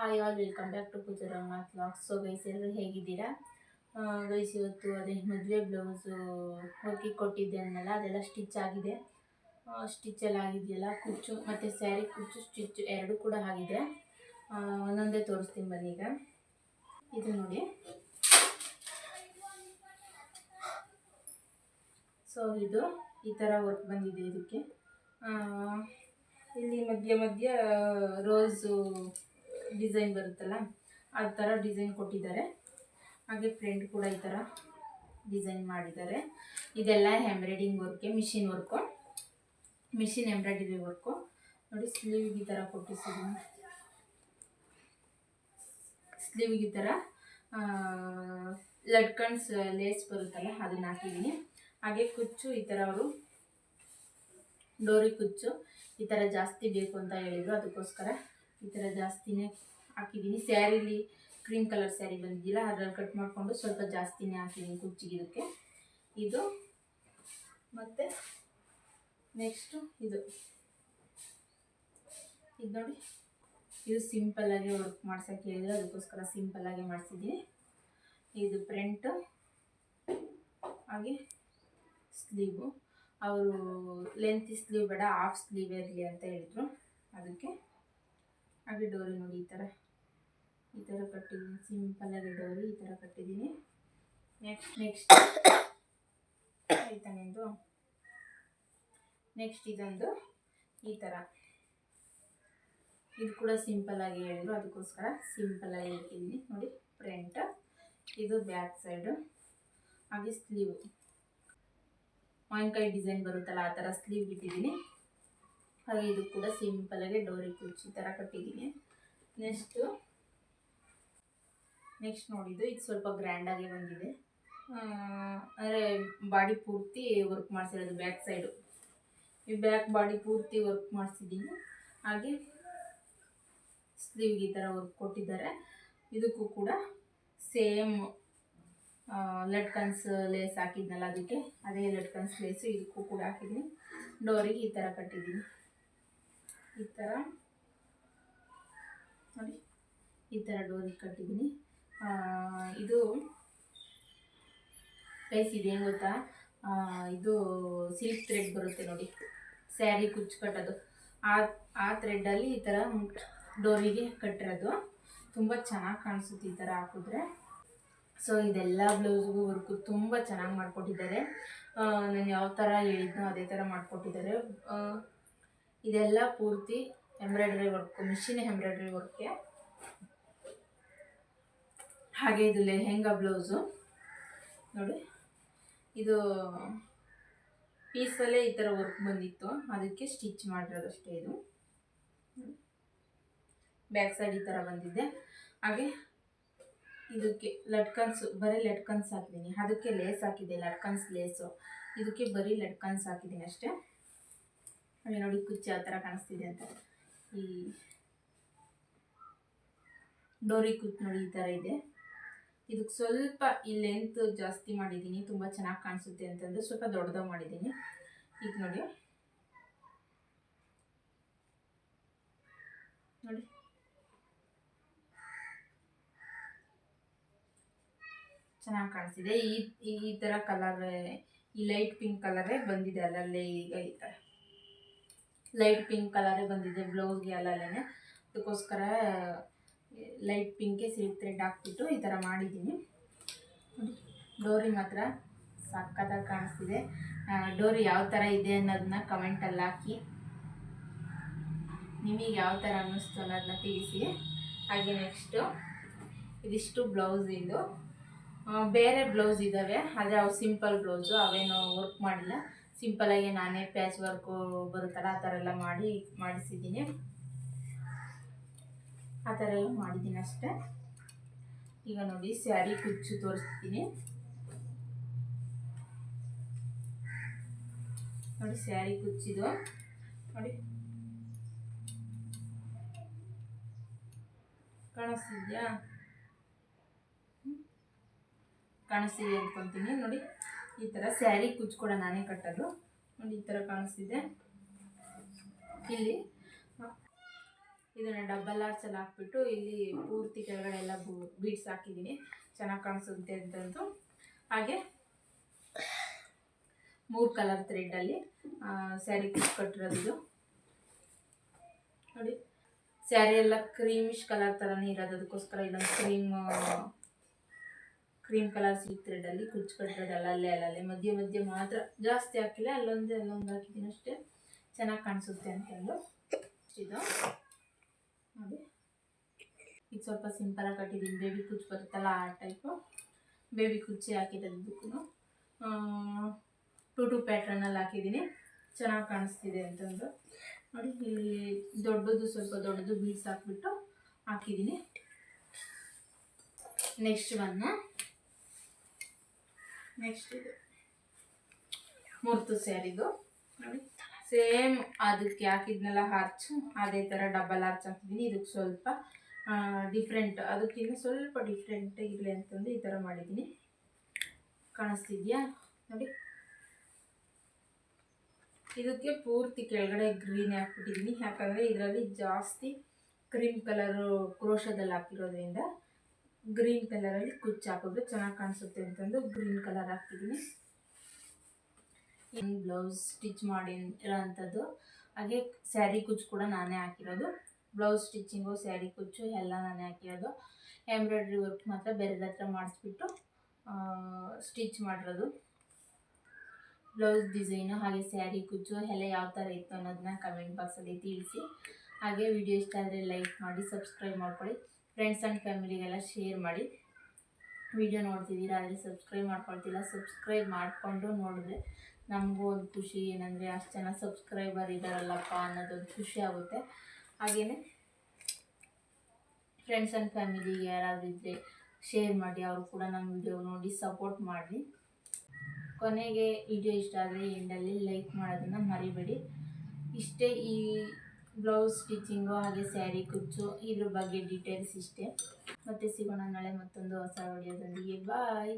Hi all welcome back to ಪೂಜಾರಂಗನಾಥ್ vlogs so guys ಎಲ್ಲರೂ ಹೇಗಿದ್ದೀರಾ? Guys ಇವತ್ತು ಅದೇ ಮದುವೆ ಬ್ಲೌಸು ಹೋಗಿ ಕೊಟ್ಟಿದ್ದೆ ಅನ್ನಲ್ಲ, ಅದೆಲ್ಲ ಸ್ಟಿಚ್ ಆಗಿದೆ. ಸ್ಟಿಚ್ ಎಲ್ಲ ಆಗಿದೆಯಲ್ಲ, ಕುಚ್ಚು, ಮತ್ತು ಸ್ಯಾರಿ ಕುಚ್ಚು ಸ್ಟಿಚ್ ಎರಡು ಕೂಡ ಆಗಿದೆ. ಒಂದೊಂದೇ ತೋರಿಸ್ತೀನಿ ಬನ್ನಿ ಈಗ. ಇದು ನೋಡಿ. ಸೊ ಇದು ಈ ಥರ ವರ್ಕ್ ಬಂದಿದೆ ಇದಕ್ಕೆ. ಇಲ್ಲಿ ಮಧ್ಯ ಮಧ್ಯ ರೋಸು ಡಿಸೈನ್ ಬರುತ್ತಲ್ಲ, ಆ ಥರ ಡಿಸೈನ್ ಕೊಟ್ಟಿದ್ದಾರೆ. ಹಾಗೆ ಫ್ರಂಟ್ ಕೂಡ ಈ ಥರ ಡಿಸೈನ್ ಮಾಡಿದ್ದಾರೆ. ಇದೆಲ್ಲ embroidering ವರ್ಕೆ machine work machine embroidery work ನೋಡಿ ಸ್ಲೀವ್ಗೆ ಈ ಥರ ಕೊಟ್ಟಿಸಿದ್ದೀನಿ. ಸ್ಲೀವ್ಗೆ ಈ ಥರ ಲಟ್ಕನ್ಸ್ ಲೇಸ್ ಬರುತ್ತಲ್ಲ, ಅದನ್ನ ಹಾಕಿದ್ದೀನಿ. ಹಾಗೆ ಕುಚ್ಚು ಈ ಥರ ಅವರು, ಡೋರಿ ಕುಚ್ಚು ಈ ಥರ ಜಾಸ್ತಿ ಬೇಕು ಅಂತ ಹೇಳಿದರು, ಅದಕ್ಕೋಸ್ಕರ ಈ ಥರ ಜಾಸ್ತಿನೇ ಹಾಕಿದ್ದೀನಿ ಸ್ಯಾರಿಲಿ ಕ್ರೀಮ್ ಕಲರ್ ಸ್ಯಾರಿ ಬಂದಿದ್ದಿಲ್ಲ ಅದ್ರಲ್ಲಿ ಕಟ್ ಮಾಡಿಕೊಂಡು ಸ್ವಲ್ಪ ಜಾಸ್ತಿನೇ ಹಾಕಿದ್ದೀನಿ ಕುಚ್ಚಿಗೆ ಇದಕ್ಕೆ ಇದು ಮತ್ತು ನೆಕ್ಸ್ಟು ಇದು. ಇದು ನೋಡಿ. ಇದು ಸಿಂಪಲ್ಲಾಗಿ ವರ್ಕ್ ಮಾಡ್ಸೋಕೆ ಹೇಳಿದ್ರು, ಅದಕ್ಕೋಸ್ಕರ ಸಿಂಪಲ್ಲಾಗಿ ಮಾಡಿಸಿದ್ದೀನಿ ಇದು ಪ್ರಿಂಟು ಹಾಗೆ ಸ್ಲೀವು ಅವರು ಲೆಂತ್ ಸ್ಲೀವ್ ಬೇಡ ಹಾಫ್ ಸ್ಲೀವ್ ಇರಲಿ ಅಂತ ಹೇಳಿದ್ರು. ಅದಕ್ಕೆ ಹಾಗೆ ಡೋರಿ ನೋಡಿ, ಈ ಥರ ಈ ಥರ ಕಟ್ಟಿದ್ದೀನಿ. ಸಿಂಪಲ್ಲಾಗಿ ಡೋರಿ, ಈ ಥರ ಕಟ್ಟಿದ್ದೀನಿ. ನೆಕ್ಸ್ಟ್ ನೆಕ್ಸ್ಟ್ ಆಯ್ತಾ ನೆಕ್ಸ್ಟ್ ಇದೊಂದು ಈ ಥರ ಇದು ಕೂಡ ಸಿಂಪಲ್ಲಾಗಿ ಹೇಳಿದ್ರು, ಅದಕ್ಕೋಸ್ಕರ ಸಿಂಪಲ್ಲಾಗಿ ಇಟ್ಟಿದ್ದೀನಿ. ನೋಡಿ ಫ್ರಂಟ್ ಇದು ಬ್ಯಾಕ್ ಸೈಡು ಹಾಗೆ ಸ್ಲೀವ್ ಮಾವಿನಕಾಯಿ ಡಿಸೈನ್ ಬರುತ್ತಲ್ಲ, ಆ ಥರ ಸ್ಲೀವ್ ಇಟ್ಟಿದ್ದೀನಿ. ಹಾಗೆ ಇದು ಕೂಡ ಸಿಂಪಲಾಗಿ ಡೋರಿ ಕುರ್ಚಿ ಥರ ಕಟ್ಟಿದ್ದೀನಿ. ನೆಕ್ಸ್ಟು ನೆಕ್ಸ್ಟ್ ನೋಡಿದ್ದು ಇದು ಸ್ವಲ್ಪ ಗ್ರ್ಯಾಂಡಾಗಿ ಬಂದಿದೆ. ಅಂದರೆ ಬಾಡಿ ಪೂರ್ತಿ ವರ್ಕ್ ಮಾಡಿಸಿರೋದು ಬ್ಯಾಕ್ ಸೈಡು ಈ ಬ್ಯಾಕ್ ಬಾಡಿ ಪೂರ್ತಿ ವರ್ಕ್ ಮಾಡಿಸಿದ್ದೀನಿ. ಹಾಗೆ ಸ್ಲೀವ್ಗೆ ಈ ಥರ ವರ್ಕ್ ಕೊಟ್ಟಿದ್ದಾರೆ. ಇದಕ್ಕೂ ಕೂಡ ಸೇಮ್ ಲಟ್ಕನ್ಸ್ ಲೇಸ್ ಹಾಕಿದ್ನಲ್ಲ ಅದಕ್ಕೆ, ಅದೇ ಲಟ್ಕನ್ಸ್ ಲೇಸು ಇದಕ್ಕೂ ಕೂಡ ಹಾಕಿದ್ದೀನಿ. ಡೋರಿಗೆ ಈ ಥರ ಕಟ್ಟಿದ್ದೀನಿ. ಈ ಥರ ನೋಡಿ, ಈ ಥರ ಡೋರಿಗೆ ಕಟ್ಟಿದ್ದೀನಿ. ಇದು ಗೈಸ್ ಇದೇನು ಗೊತ್ತಾ? ಇದು ಸಿಲ್ಕ್ ಥ್ರೆಡ್ ಬರುತ್ತೆ ನೋಡಿ. ಸ್ಯಾರಿ ಕುಚ್ಚು ಕಟ್ಟೋದು. ಆ ಆ ಥ್ರೆಡ್ಡಲ್ಲಿ ಈ ಥರ ಡೋರಿಗೆ ಕಟ್ಟಿರೋದು. ತುಂಬ ಚೆನ್ನಾಗಿ ಕಾಣಿಸುತ್ತೆ ಈ ಥರ ಹಾಕಿದ್ರೆ. ಸೊ ಇದೆಲ್ಲ ಬ್ಲೌಸ್ಗೂ ವರ್ಕು ತುಂಬ ಚೆನ್ನಾಗಿ ಮಾಡಿಕೊಟ್ಟಿದ್ದಾರೆ. ನಾನು ಯಾವ ಥರ ಹೇಳಿದ್ನೋ ಅದೇ ಥರ ಮಾಡಿಕೊಟ್ಟಿದ್ದಾರೆ. ಇದೆಲ್ಲ ಪೂರ್ತಿ ಎಂಬ್ರಾಯ್ಡ್ರಿ ವರ್ಕು, ಮಿಷಿನ್ ಎಂಬ್ರಾಯ್ಡ್ರಿ ವರ್ಕ್ಗೆ ಹಾಗೆ ಇದು ಲೆಹೆಂಗಾ ಬ್ಲೌಸು. ನೋಡಿ, ಇದು ಪೀಸಲ್ಲೇ ಈ ಥರ ವರ್ಕ್ ಬಂದಿತ್ತು. ಅದಕ್ಕೆ ಸ್ಟಿಚ್ ಮಾಡಿರೋದಷ್ಟೇ ಇದು. ಬ್ಯಾಕ್ ಸೈಡ್ ಈ ಥರ ಬಂದಿದೆ. ಹಾಗೆ ಇದಕ್ಕೆ ಲಟ್ಕನ್ಸು, ಬರೀ ಲಟ್ಕನ್ಸ್ ಹಾಕಿದ್ದೀನಿ. ಅದಕ್ಕೆ ಲೇಸ್ ಹಾಕಿದೆ, ಲಟ್ಕನ್ಸ್ ಲೇಸು. ಇದಕ್ಕೆ ಬರೀ ಲಟ್ಕನ್ಸ್ ಹಾಕಿದ್ದೀನಿ ಅಷ್ಟೇ. ಹಾಗೆ ನೋಡಿ ಕುಚ್ಚು ಯಾವ ಥರ ಕಾಣಿಸ್ತಿದೆ ಅಂತ. ಈ ಡೋರಿ ಕುಚ್ಚು ನೋಡಿ ಈ ಥರ ಇದೆ. ಇದಕ್ಕೆ ಸ್ವಲ್ಪ ಈ ಲೆಂತ್ ಜಾಸ್ತಿ ಮಾಡಿದ್ದೀನಿ ತುಂಬ ಚೆನ್ನಾಗಿ ಕಾಣಿಸುತ್ತೆ ಅಂತಂದು ಸ್ವಲ್ಪ ದೊಡ್ಡದಾಗಿ ಮಾಡಿದ್ದೀನಿ ಈಗ ನೋಡಿ. ನೋಡಿ. ಚೆನ್ನಾಗಿ ಕಾಣಿಸ್ತಿದೆ. ಈ, ಈ- ಈ ಥರ ಕಲರ್ ಈ ಲೈಟ್ ಪಿಂಕ್ ಕಲರೇ ಬಂದಿದೆ ಅಲ್ಲಲ್ಲೇ ಈಗ ಈ ಥರ ಲೈಟ್ ಪಿಂಕ್ ಕಲರೇ ಬಂದಿದೆ ಬ್ಲೌಸ್ಗೆ ಅಲ್ಲಲ್ಲೇ ಅದಕ್ಕೋಸ್ಕರ ಲೈಟ್ ಪಿಂಕೆ ಸಿಲ್ಕ್ ಥ್ರೆಡ್ ಹಾಕ್ಬಿಟ್ಟು ಈ ಥರ ಮಾಡಿದ್ದೀನಿ. ಡೋರಿ ಮಾತ್ರ ಸಕ್ಕತ್ತಾಗಿ ಕಾಣಿಸ್ತಿದೆ. ಡೋರಿ ಯಾವ ಥರ ಇದೆ ಅನ್ನೋದನ್ನ ಕಮೆಂಟಲ್ಲಿ ಹಾಕಿ. ನಿಮಗೆ ಯಾವ ಥರ ಅನ್ನಿಸ್ತು ಅನ್ನೋದನ್ನ ತಿಳಿಸಿ. ಹಾಗೆ ನೆಕ್ಸ್ಟು ಇದಿಷ್ಟು ಬ್ಲೌಸ್ ಇದು. ಬೇರೆ ಬ್ಲೌಸ್ ಇದ್ದಾವೆ ಆದರೆ ಅವು ಸಿಂಪಲ್ ಬ್ಲೌಸು, ಅವೇನು ವರ್ಕ್ ಮಾಡಿಲ್ಲ. ಸಿಂಪಲಾಗಿ ನಾನೇ ಪ್ಯಾಚ್ ವರ್ಕು ಬರುತ್ತಲ್ಲ, ಆ ಥರ ಎಲ್ಲ ಮಾಡಿ, ಮಾಡಿಸಿದ್ದೀನಿ. ಆ ಥರ ಎಲ್ಲ ಮಾಡಿದ್ದೀನಿ ಅಷ್ಟೇ. ಈಗ ನೋಡಿ ಸ್ಯಾರಿ ಕುಚ್ಚು ತೋರಿಸ್ತೀನಿ. ನೋಡಿ ಸ್ಯಾರಿ ಕುಚ್ಚಿದು ನೋಡಿ. ಕಾಣಿಸ್ತಿದ್ಯಾ? ಕಾಣಿಸ್ತಿದೆ ಅಂದ್ಕೊತೀನಿ ನೋಡಿ. ಈ ಥರ ಸ್ಯಾರಿ ಕುಚ್ ಕೂಡ ನಾನೇ ಕಟ್ಟೋದು. ನೋಡಿ, ಈ ಥರ ಕಾಣಿಸ್ತಿದೆ. ಇಲ್ಲಿ ಇದನ್ನು ಡಬಲ್ ಆರ್ಚಲ್ಲಿ ಹಾಕ್ಬಿಟ್ಟು ಇಲ್ಲಿ ಪೂರ್ತಿ ಕೆಳಗಡೆ ಎಲ್ಲ ಬೀಡ್ಸ್ ಹಾಕಿದ್ದೀನಿ. ಚೆನ್ನಾಗಿ ಕಾಣಿಸುತ್ತೆ ಅಂತಂದು. ಹಾಗೆ ಮೂರು ಕಲರ್ ಥ್ರೆಡ್ಡಲ್ಲಿ ಸ್ಯಾರಿ ಕಟ್ಟಿರೋದು ಇದು. ನೋಡಿ, ಸ್ಯಾರಿ ಎಲ್ಲ ಕ್ರೀಮಿಶ್ ಕಲರ್ ಥರನೇ ಇರೋದು. ಅದಕ್ಕೋಸ್ಕರ ಇಲ್ಲೊಂದು ಕ್ರೀಮ್ ಕ್ರೀಮ್ ಕಲರ್ ಸಿಲ್ಕ್ ಥ್ರೆಡಲ್ಲಿ ಕುಚ್ಚು ಕಟ್ಟಿರೋದಲ್ಲ ಅಲ್ಲೇ ಅಲ್ಲಲ್ಲೇ, ಮಧ್ಯೆ ಮಧ್ಯೆ ಮಾತ್ರ. ಜಾಸ್ತಿ ಹಾಕಿಲ್ಲ, ಅಲ್ಲೊಂದು ಅಲ್ಲೊಂದು ಹಾಕಿದ್ದೀನಿ ಅಷ್ಟೇ. ಚೆನ್ನಾಗಿ ಕಾಣಿಸುತ್ತೆ ಅಂತಂದು. ಇದು ನೋಡಿ. ಇದು ಸ್ವಲ್ಪ ಸಿಂಪಲಾಗಿ ಕಟ್ಟಿದ್ದೀನಿ ಬೇಬಿ ಕುಚ್ಚು ಬರುತ್ತಲ್ಲ ಆ ಟೈಪು ಬೇಬಿ ಕುಚ್ಚಿ ಹಾಕಿದ್ದಕ್ಕೂ ಟೂ ಟು ಪ್ಯಾಟ್ರನಲ್ಲಿ ಹಾಕಿದ್ದೀನಿ ಚೆನ್ನಾಗಿ ಕಾಣಿಸ್ತಿದೆ ಅಂತಂದು. ನೋಡಿ, ಇಲ್ಲಿ ದೊಡ್ಡದು ಸ್ವಲ್ಪ ದೊಡ್ಡದು ಬೀಡ್ಸ್ ಹಾಕ್ಬಿಟ್ಟು ಹಾಕಿದ್ದೀನಿ ನೆಕ್ಸ್ಟ್ ಒನ್ ನೆಕ್ಸ್ಟ್ ಇದು. ಮುರ್ತು ಸ್ಯಾರಿದು. ನೋಡಿ, ಸೇಮ್ ಅದಕ್ಕೆ ಹಾಕಿದ್ನೆಲ್ಲ ಹಾರ್ಚು, ಅದೇ ಥರ ಡಬಲ್ ಹಾರ್ಚ್ ಹಾಕಿದ್ದೀನಿ ಇದಕ್ಕೆ ಸ್ವಲ್ಪ ಡಿಫ್ರೆಂಟ್ ಅದಕ್ಕಿಂತ ಸ್ವಲ್ಪ ಡಿಫ್ರೆಂಟ್ ಇರಲಿ ಅಂತಂದು ಈ ಥರ ಮಾಡಿದ್ದೀನಿ ಕಾಣಿಸ್ತಿದ್ಯಾ? ನೋಡಿ. ಇದಕ್ಕೆ ಪೂರ್ತಿ ಕೆಳಗಡೆ ಗ್ರೀನ್ ಹಾಕ್ಬಿಟ್ಟಿದ್ದೀನಿ ಯಾಕಂದರೆ ಇದರಲ್ಲಿ ಜಾಸ್ತಿ ಕ್ರೀಮ್ ಕಲರು ಕ್ರೋಶದಲ್ಲಿ ಹಾಕಿರೋದ್ರಿಂದ ಗ್ರೀನ್ ಕಲರಲ್ಲಿ ಕುಚ್ಚು ಹಾಕಿದ್ರೆ ಚೆನ್ನಾಗಿ ಕಾಣಿಸುತ್ತೆ ಅಂತಂದು ಗ್ರೀನ್ ಕಲರ್ ಹಾಕ್ತಿದ್ದೀನಿ ಇನ್ನು ಬ್ಲೌಸ್ ಸ್ಟಿಚ್ ಮಾಡಿ ಇರೋಂಥದ್ದು ಹಾಗೆ ಸ್ಯಾರಿ ಕುಚ್ಚು ಕೂಡ ನಾನೇ ಹಾಕಿರೋದು. ಬ್ಲೌಸ್ ಸ್ಟಿಚಿಂಗು, ಸ್ಯಾರಿ ಕುಚ್ಚು ಎಲ್ಲ ನಾನೇ ಹಾಕಿರೋದು. ಎಂಬ್ರಾಯ್ಡ್ರಿ ವರ್ಕ್ ಮಾತ್ರ ಬೇರೆದ ಹತ್ರ ಮಾಡಿಸ್ಬಿಟ್ಟು ಸ್ಟಿಚ್ ಮಾಡಿರೋದು. ಬ್ಲೌಸ್ ಡಿಸೈನು ಹಾಗೆ ಸ್ಯಾರಿ ಕುಚ್ಚು ಎಲ್ಲ ಯಾವ ಥರ ಇತ್ತು ಅನ್ನೋದನ್ನ ಕಮೆಂಟ್ ಬಾಕ್ಸಲ್ಲಿ ತಿಳಿಸಿ. ಹಾಗೆ ವಿಡಿಯೋ ಇಷ್ಟ ಆದರೆ ಲೈಕ್ ಮಾಡಿ, ಸಬ್ಸ್ಕ್ರೈಬ್ ಮಾಡ್ಕೊಳ್ಳಿ. ಫ್ರೆಂಡ್ಸ್ ಆ್ಯಂಡ್ ಫ್ಯಾಮಿಲಿಗೆಲ್ಲ ಶೇರ್ ಮಾಡಿ. ವಿಡಿಯೋ ನೋಡ್ತಿದ್ದೀರಾ ಆದರೆ ಸಬ್ಸ್ಕ್ರೈಬ್ ಮಾಡ್ಕೊಳ್ತಿಲ್ಲ ಸಬ್ಸ್ಕ್ರೈಬ್ ಮಾಡಿಕೊಂಡು ನೋಡಿದ್ರೆ ನಮಗೂ ಒಂದು ಖುಷಿ. ಏನಂದರೆ ಅಷ್ಟು ಜನ ಸಬ್ಸ್ಕ್ರೈಬರ್ ಇದ್ದಾರಲ್ಲಪ್ಪ ಅನ್ನೋದೊಂದು ಖುಷಿ ಆಗುತ್ತೆ. ಹಾಗೆಯೇ ಫ್ರೆಂಡ್ಸ್ ಆ್ಯಂಡ್ ಫ್ಯಾಮಿಲಿಗೆ ಯಾರಾದರೂ ಇದ್ದರೆ ಶೇರ್ ಮಾಡಿ, ಅವರು ಕೂಡ ನಮ್ಮ ವಿಡಿಯೋ ನೋಡಿ ಸಪೋರ್ಟ್ ಮಾಡಿ ಕೊನೆಗೆ ವಿಡಿಯೋ ಇಷ್ಟ ಆದರೆ ಎಂಡಲ್ಲಿ ಲೈಕ್ ಮಾಡೋದನ್ನು ಮರಿಬೇಡಿ. ಇಷ್ಟೇ ಈ ಬ್ಲೌಸ್ ಸ್ಟಿಚಿಂಗು ಹಾಗೆ ಸ್ಯಾರಿ, ಕುಚ್ಚು ಇದ್ರ ಬಗ್ಗೆ ಡೀಟೇಲ್ಸ್ ಇಷ್ಟೇ. ಮತ್ತೆ ಸಿಗೋಣ ನಾಳೆ ಮತ್ತೊಂದು ಹೊಸ ವಿಡಿಯೋದೊಂದಿಗೆ ಬಾಯ್